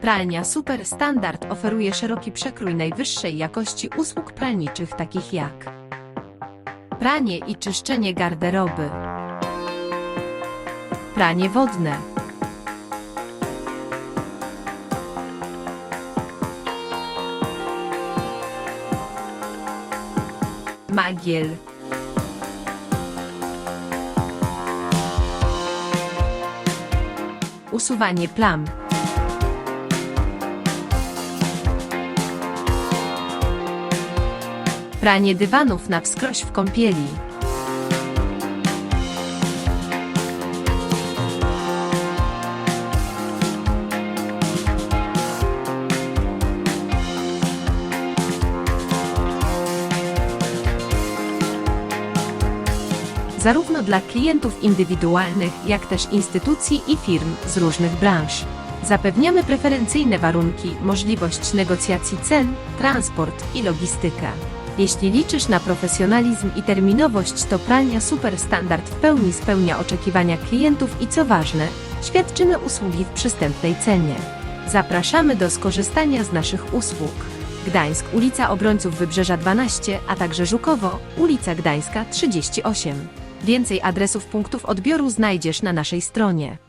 Pralnia Super Standard oferuje szeroki przekrój najwyższej jakości usług pralniczych takich jak pranie i czyszczenie garderoby, pranie wodne, magiel, usuwanie plam. Pranie dywanów na wskroś w kąpieli. Zarówno dla klientów indywidualnych, jak też instytucji i firm z różnych branż. Zapewniamy preferencyjne warunki, możliwość negocjacji cen, transport i logistykę. Jeśli liczysz na profesjonalizm i terminowość, to pralnia Super Standard w pełni spełnia oczekiwania klientów i co ważne, świadczymy usługi w przystępnej cenie. Zapraszamy do skorzystania z naszych usług. Gdańsk, ulica Obrońców Wybrzeża 12, a także Żukowo, ulica Gdańska 38. Więcej adresów punktów odbioru znajdziesz na naszej stronie.